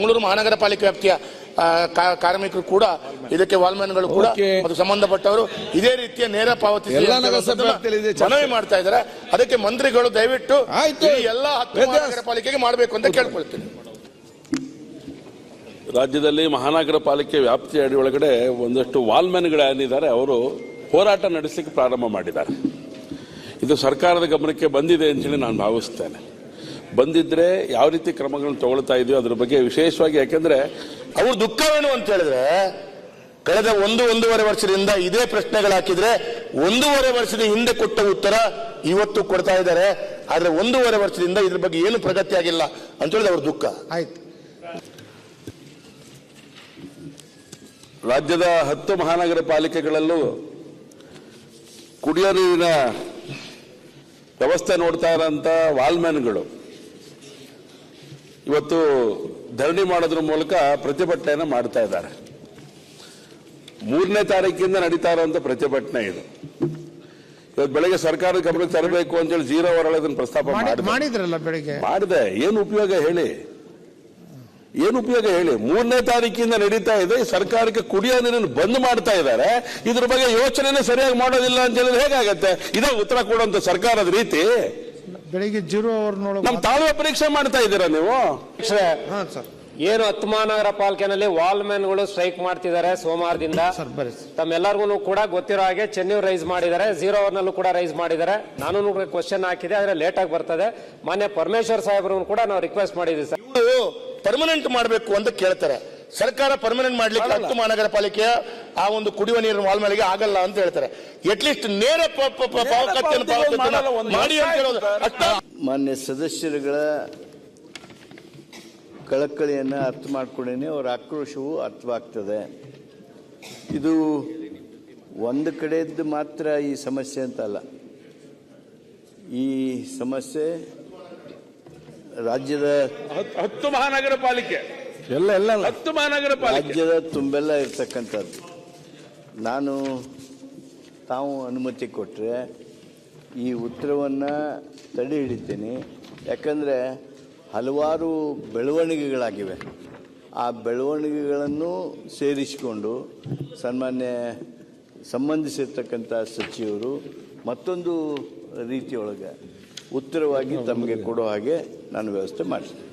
ಮಂಗಳೂರು ಮಹಾನಗರ ಪಾಲಿಕೆ ವ್ಯಾಪ್ತಿಯ ಕಾರ್ಮಿಕರು ಕೂಡ ಇದಕ್ಕೆ ವಾಲ್ಮನ್ಗಳು ಕೂಡ. ಮತ್ತು ಸಂಬಂಧಪಟ್ಟವರು ಇದೇ ರೀತಿಯ ನೇರ ಪಾವತಿ ಮನವಿ ಮಾಡ್ತಾ ಇದ್ದಾರೆ. ಅದಕ್ಕೆ ಮಂತ್ರಿಗಳು ದಯವಿಟ್ಟು ಎಲ್ಲ. ಮಹಾನಗರ ಪಾಲಿಕೆಗೆ ಮಾಡಬೇಕು ಅಂತ ಕೇಳ್ಕೊಳ್ತೇನೆ. ರಾಜ್ಯದಲ್ಲಿ ಮಹಾನಗರ ಪಾಲಿಕೆ ವ್ಯಾಪ್ತಿಯ ಅಡಿ ಒಳಗಡೆ ಒಂದಷ್ಟು ವಾಲ್ಮನ್ಗಳು ಏನಿದ್ದಾರೆ ಅವರು ಹೋರಾಟ ನಡೆಸಲಿಕ್ಕೆ ಪ್ರಾರಂಭ ಮಾಡಿದ್ದಾರೆ. ಇದು ಸರ್ಕಾರದ ಗಮನಕ್ಕೆ ಬಂದಿದೆ ಅಂತೇಳಿ ನಾನು ಭಾವಿಸ್ತೇನೆ. ಬಂದಿದ್ರೆ ಯಾವ ರೀತಿ ಕ್ರಮಗಳನ್ನು ತಗೊಳ್ತಾ ಇದೆಯೋ ಅದ್ರ ಬಗ್ಗೆ ವಿಶೇಷವಾಗಿ ಯಾಕೆಂದ್ರೆ ಅವ್ರ ದುಃಖವೇನು ಅಂತ ಹೇಳಿದ್ರೆ ಕಳೆದ ಒಂದು ಒಂದೂವರೆ ವರ್ಷದಿಂದ ಇದೇ ಪ್ರಶ್ನೆಗಳು ಹಾಕಿದ್ರೆ ಒಂದೂವರೆ ವರ್ಷದ ಹಿಂದೆ ಕೊಟ್ಟ ಉತ್ತರ ಇವತ್ತು ಕೊಡ್ತಾ ಇದ್ದಾರೆ. ಆದ್ರೆ ಒಂದೂವರೆ ವರ್ಷದಿಂದ ಇದ್ರ ಬಗ್ಗೆ ಏನು ಪ್ರಗತಿ ಆಗಿಲ್ಲ ಅಂತ ಹೇಳಿದ್ರೆ ಅವ್ರ ದುಃಖ. ಆಯ್ತು. ರಾಜ್ಯದ ಹತ್ತು ಮಹಾನಗರ ಪಾಲಿಕೆಗಳಲ್ಲೂ ಕುಡಿಯೋ ನೀರಿನ ವ್ಯವಸ್ಥೆ ನೋಡ್ತಾ ಇರೋಂಥ ವಾಲ್ಮ್ಯಾನ್ಗಳು ಇವತ್ತು ಧರಣಿ ಮಾಡೋದ್ರ ಮೂಲಕ ಪ್ರತಿಭಟನೆಯನ್ನು ಮಾಡ್ತಾ ಇದ್ದಾರೆ. ಮೂರನೇ ತಾರೀಕಿಂದ ನಡೀತಾ ಇರುವಂತ ಪ್ರತಿಭಟನೆ ಇದು. ಇವತ್ತು ಬೆಳಗ್ಗೆ ಸರ್ಕಾರದ ಗಮನಕ್ಕೆ ತರಬೇಕು ಅಂತೇಳಿ ಜೀರೋ ಅವರಲ್ಲಿ ಅದನ್ನು ಪ್ರಸ್ತಾಪ ಮಾಡಿ- ಮಾಡಿದೆ ಮಾಡಿದ್ರಲ್ಲ ಬೆಳಿಗ್ಗೆ? ಮಾಡಿದೆ. ಏನು ಉಪಯೋಗ ಹೇಳಿ? ಏನು ಉಪಯೋಗ ಹೇಳಿ? ಮೂರನೇ ತಾರೀಕಿಂದ ನಡೀತಾ ಇದೆ. ಸರ್ಕಾರಕ್ಕೆ ಕುಡಿಯೋ ನೀರನ್ನು ಬಂದ್ ಮಾಡ್ತಾ ಇದ್ದಾರೆ. ಇದ್ರ ಬಗ್ಗೆ ಯೋಚನೆನೇ ಸರಿಯಾಗಿ ಮಾಡೋದಿಲ್ಲ ಅಂತ ಹೇಳಿದ್ರೆ ಹೇಗಾಗತ್ತೆ? ಇದೇ ಉತ್ತರ ಕೊಡುವಂತ ಸರ್ಕಾರದ ರೀತಿ. ಬೆಳಿಗ್ಗೆ ಜೀರೋ ಅವರ್ನೊಳಗೆ ನಮ್ ತಾಳ್ಮೆ ಪರೀಕ್ಷೆ ಮಾಡ್ತಾ ಇದ್ದೀರಾ ನೀವು? ಹಾ ಸರ್. ಏನು ಹತ್ತು ಮಹಾನಗರ ಪಾಲಿಕೆನಲ್ಲಿ ವಾಲ್ಮ್ಯಾನ್ಗಳು ಸ್ಟ್ರೈಕ್ ಮಾಡ್ತಿದ್ದಾರೆ ಸೋಮವಾರದಿಂದ. ಸರ್ ತಮ್ಮೆಲ್ಲರಿಗೂ ಕೂಡ ಗೊತ್ತಿರೋ ಹಾಗೆ ಚೆನ್ನೈ ರೈಸ್ ಮಾಡಿದ್ದಾರೆ. ಜೀರೋ ಅವರ್ನಲ್ಲೂ ಕೂಡ ರೈಸ್ ಮಾಡಿದ್ದಾರೆ. ನಾನು ಕ್ವಶನ್ ಹಾಕಿದೆ ಆದ್ರೆ ಲೇಟ್ ಆಗಿ ಬರ್ತದೆ. ಮಾನ್ಯ ಪರಮೇಶ್ವರ್ ಸಾಹೇಬ್ರು ಕೂಡ ನಾವು ರಿಕ್ವೆಸ್ಟ್ ಮಾಡಿದ್ದೀವಿ ಸರ್. ಪರ್ಮನೆಂಟ್ ಮಾಡಬೇಕು ಅಂತ ಕೇಳ್ತಾರೆ. ಸರ್ಕಾರ ಪರ್ಮನೆಂಟ್ ಮಾಡ್ಲಿಕ್ಕೆ ಹತ್ತು ಮಹಾನಗರ ಪಾಲಿಕೆಯ ಆ ಒಂದು ಕುಡಿಯುವ ನೀರಿನ ವಾಲ್ಮೇಲೆಗೆ ಆಗಲ್ಲ ಅಂತ ಹೇಳ್ತಾರೆ. ಅಟ್ಲೀಸ್ಟ್ ನೇರ ಮಾಡಿ ಅಂತ ಹೇಳೋದು. ಅಷ್ಟ. ಮಾನ್ಯ ಸದಸ್ಯರುಗಳ ಕಳಕಳಿಯನ್ನು ಅರ್ಥ ಮಾಡ್ಕೊಂಡೇನೆ ಅವರ ಆಕ್ರೋಶವು ಅರ್ಥವಾಗ್ತದೆ. ಇದು ಒಂದು ಕಡೆಯದ್ದು ಮಾತ್ರ ಈ ಸಮಸ್ಯೆ ಅಂತಲ್ಲ ಈ ಸಮಸ್ಯೆ ರಾಜ್ಯದ ಹತ್ತು ಮಹಾನಗರ ಪಾಲಿಕೆ ಎಲ್ಲ ಎಲ್ಲ ಹತ್ತು ಮಹಾನಗರ ಪಾಲಿಕೆ ರಾಜ್ಯದ ತುಂಬೆಲ್ಲ ಇರ್ತಕ್ಕಂಥದ್ದು. ನಾನು ತಾವು ಅನುಮತಿ ಕೊಟ್ಟರೆ ಈ ಉತ್ತರವನ್ನು ತಡೆ ಹಿಡಿತೀನಿ. ಯಾಕಂದರೆ ಹಲವಾರು ಬೆಳವಣಿಗೆಗಳಾಗಿವೆ. ಆ ಬೆಳವಣಿಗೆಗಳನ್ನು ಸೇರಿಸಿಕೊಂಡು ಸನ್ಮಾನ್ಯ ಸಂಬಂಧಿಸಿರ್ತಕ್ಕಂಥ ಸಚಿವರು ಮತ್ತೊಂದು ರೀತಿಯೊಳಗೆ ಉತ್ತರವಾಗಿ ತಮಗೆ ಕೊಡೋ ಹಾಗೆ ನಾನು ವ್ಯವಸ್ಥೆ ಮಾಡ್ತೀನಿ.